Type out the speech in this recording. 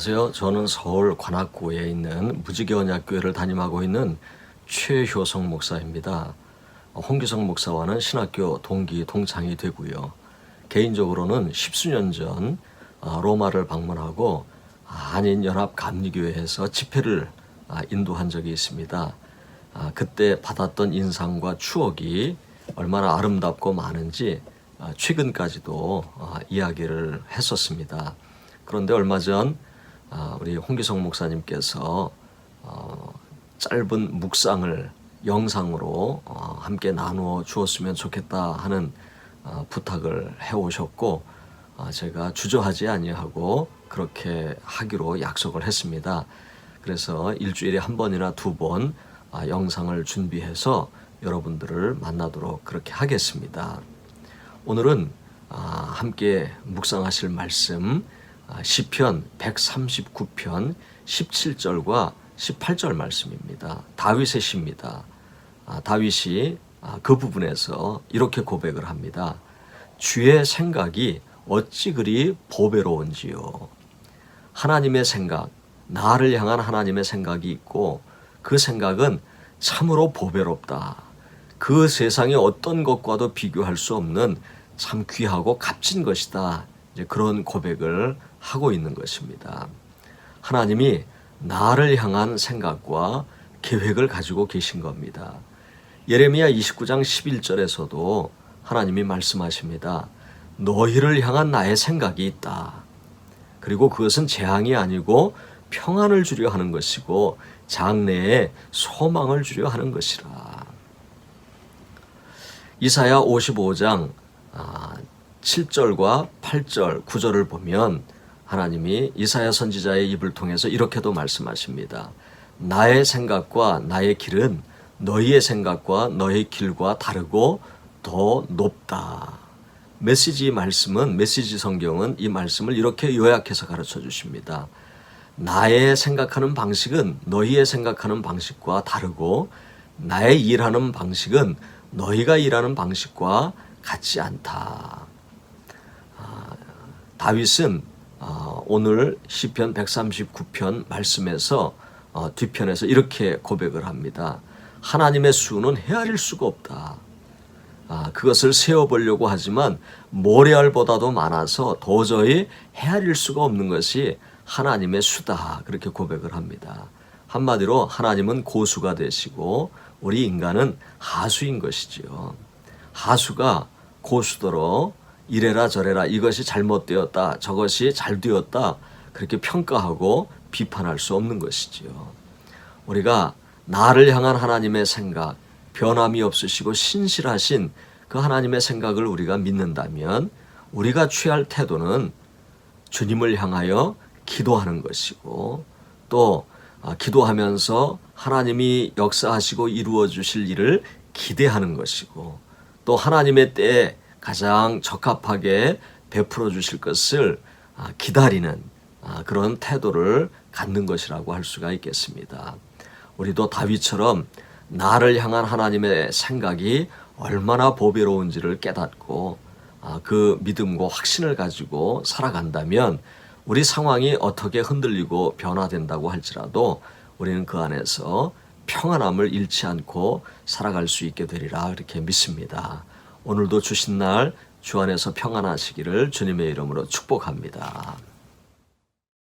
안녕하세요. 저는 서울 관악구에 있는 무지개언약교회를 담임하고 있는 최효성 목사입니다. 홍기성 목사와는 신학교 동기 동창이 되고요. 개인적으로는 십수년 전 아, 로마를 방문하고 한인 연합 감리교회에서 집회를 아, 인도한 적이 있습니다. 아, 그때 받았던 인상과 추억이 얼마나 아름답고 많은지 아, 최근까지도 아, 이야기를 했었습니다. 그런데 얼마 전 아, 우리 홍기성 목사님께서 어, 짧은 묵상을 영상으로 어, 함께 나누어 주었으면 좋겠다 하는 어, 부탁을 해오셨고 아, 제가 주저하지 아니하고 그렇게 하기로 약속을 했습니다. 그래서 일주일에 한 번이나 두번 아, 영상을 준비해서 여러분들을 만나도록 그렇게 하겠습니다. 오늘은 아, 함께 묵상하실 말씀 아, 시편 139편 17절과 18절 말씀입니다. 다윗의 시입니다. 아, 다윗이 아, 그 부분에서 이렇게 고백을 합니다. 주의 생각이 어찌 그리 보배로운지요. 하나님의 생각, 나를 향한 하나님의 생각이 있고 그 생각은 참으로 보배롭다. 그 세상의 어떤 것과도 비교할 수 없는 참 귀하고 값진 것이다. 이제 그런 고백을 하고 있는 것입니다. 하나님이 나를 향한 생각과 계획을 가지고 계신 겁니다. 예레미야 29장 11절에서도 하나님이 말씀하십니다. 너희를 향한 나의 생각이 있다. 그리고 그것은 재앙이 아니고 평안을 주려 하는 것이고 장래에 소망을 주려 하는 것이라. 이사야 55장 7절과 8절, 9절을 보면 하나님이 이사야 선지자의 입을 통해서 이렇게도 말씀하십니다. 나의 생각과 나의 길은 너희의 생각과 너의 길과 다르고 더 높다. 메시지 말씀은 메시지 성경은 이 말씀을 이렇게 요약해서 가르쳐 주십니다. 나의 생각하는 방식은 너희의 생각하는 방식과 다르고 나의 일하는 방식은 너희가 일하는 방식과 같지 않다. 아, 다윗은 아, 오늘 시편 139편 말씀에서 어, 뒤편에서 이렇게 고백을 합니다. 하나님의 수는 헤아릴 수가 없다. 아, 그것을 세어보려고 하지만 모래알보다도 많아서 도저히 헤아릴 수가 없는 것이 하나님의 수다. 그렇게 고백을 합니다. 한마디로 하나님은 고수가 되시고 우리 인간은 하수인 것이지요. 하수가 고수도로 이래라 저래라 이것이 잘못되었다 저것이 잘 되었다 그렇게 평가하고 비판할 수 없는 것이지요. 우리가 나를 향한 하나님의 생각, 변함이 없으시고 신실하신 그 하나님의 생각을 우리가 믿는다면 우리가 취할 태도는 주님을 향하여 기도하는 것이고 또 아, 기도하면서 하나님이 역사하시고 이루어 주실 일을 기대하는 것이고 또 하나님의 때에 가장 적합하게 베풀어 주실 것을 아, 기다리는 아, 그런 태도를 갖는 것이라고 할 수가 있겠습니다. 우리도 다윗처럼 나를 향한 하나님의 생각이 얼마나 보배로운지를 깨닫고 아, 그 믿음과 확신을 가지고 살아간다면 우리 상황이 어떻게 흔들리고 변화된다고 할지라도 우리는 그 안에서 평안함을 잃지 않고 살아갈 수 있게 되리라 이렇게 믿습니다. 오늘도 주신 날 주 안에서 평안하시기를 주님의 이름으로 축복합니다.